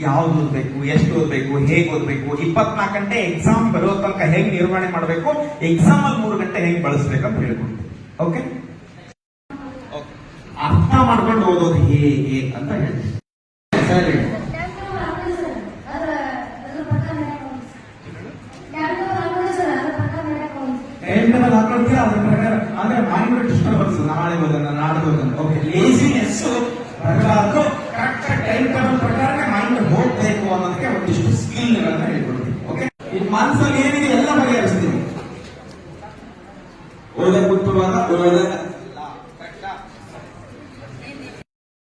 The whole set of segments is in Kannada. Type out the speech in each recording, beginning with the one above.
ಯಾವ್ದು ಓದ್ಬೇಕು ಎಷ್ಟು ಓದ್ಬೇಕು, ಹೇಗೆ ಓದ್ಬೇಕು, ಇಪ್ಪತ್ನಾಲ್ಕು ಗಂಟೆ ಎಕ್ಸಾಮ್ ಬರೋ ತನಕ ಹೇಗೆ ನಿರ್ವಹಣೆ ಮಾಡಬೇಕು ಎಕ್ಸಾಮ್ ಅಲ್ಲಿ ಮೂರು ಗಂಟೆ ಹೇಗೆ ಬಳಸ್ಬೇಕಂತ ಅಂತ ಹೇಳ್ಕೊಡ್ತೀವಿ ಓಕೆ ಅರ್ಥ ಮಾಡ್ಕೊಂಡು ಓದೋದು ಹೇಗೆ ಅಂತ ಹೇಳಿ ಅದ್ರ ಪ್ರಕಾರ ಅಂದ್ರೆ ಮೈಂಡ್ ನಾಳೆ ಓದೋಣ, ನಾಡ್ದು ಓದೋಣ. Okay laziness correct time table ಪ್ರಕಾರ ಮೈಂಡ್ ಹೋಗ್ಬೇಕು ಅನ್ನೋದಕ್ಕೆ ಒಂದಿಷ್ಟು ಸ್ಕಿಲ್ ಗಳನ್ನ ಹೇಳ್ಕೊಡ್ತೀವಿ ಓಕೆ ಈ ಮನಸ್ಸಲ್ಲಿ ಏನಿದೆ ಎಲ್ಲ ಬಗೆಹರಿಸ್ತೀನಿ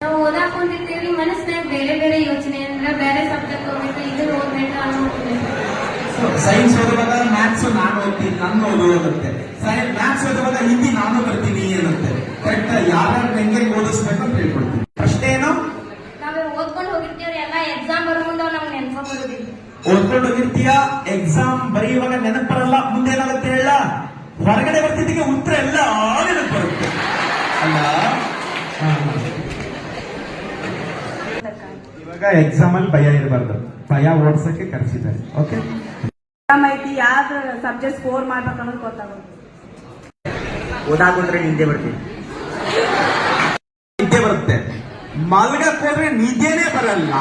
ನಾವು ಮನಸ್ಸಿನಾಗ ಬೇರೆ ಬೇರೆ ಯೋಚನೆ ಅಂದ್ರೆ ಬೇರೆ ಸಬ್ಜೆಕ್ಟ್ ಹೋಗ್ಬೇಕು ಇದು ಓದ್ಬೇಕು ಅನ್ನೋ ಸೈನ್ಸ್ ಓದುವಾಗ ಮ್ಯಾಥ್ಸ್ ನಾನು ಓದ್ತೀನಿ ನನ್ನ ಓದು ಅನ್ನತ್ತೆ ಮ್ಯಾಥ್ಸ್ ಓದುವಾಗ ಹಿಂದಿ ನಾನು ಬರ್ತೀನಿ ಅನ್ನತ್ತೆ ಕರೆಕ್ಟ್ ಯಾರ್ಯಾರು ಹೆಂಗೆ ಓದಿಸ್ಬೇಕು ಅಂತ ಹೇಳ್ಕೊಡ್ತೀನಿ ಪ್ರಶ್ನೆ ಏನು ನಾವೇ ಓದ್ಕೊಂಡು ಹೋಗಿರ್ತೀವ್ರಿ ಎಲ್ಲ ಎಕ್ಸಾಮ್ ಬರೋ ಮುಂದೆ ನಮ್ಗೆ ನೆನಪ ಬರೋದಿಲ್ಲ ಓದ್ಕೊಂಡು ಹೋಗಿರ್ತೀಯ ಎಕ್ಸಾಮ್ ಬರೆಯುವಾಗ ನೆನಪು ಬರಲ್ಲ ಮುಂದೆ ಏನಾಗುತ್ತೆ ಹೇಳ? ಹೊರಗಡೆ ಬರ್ತಿದ್ದಕ್ಕೆ ಉತ್ತರ ಎಲ್ಲ ನೆನಪು ಬರುತ್ತೆ. ಅಲ್ಲ? ಇವಾಗ ಎಕ್ಸಾಮ್ ಅಲ್ಲಿ ಭಯ ಇರಬಾರ್ದು. ಭಯ ಓಡ್ಸಕ್ಕೆ ಕರೆಸಿದ್ದಾರೆ. ಓಕೆ ಎಕ್ಸಾಮ್ ಐತಿ ಯಾವ ಸಬ್ಜೆಕ್ಟ್ ಸ್ಕೋರ್ ಮಾಡ್ಬೇಕು ಅನ್ನೋದು ಗೊತ್ತಾಗುತ್ತೆ ಓದಾಕೊಂಡ್ರೆ ನಿದ್ದೆ ಬರ್ತೀವಿ ನಿದ್ದೆ ಬರುತ್ತೆ. ಮಲ್ಗಕ್ ಹೋದ್ರೆ ನಿದ್ದೆನೇ ಬರಲ್ಲ.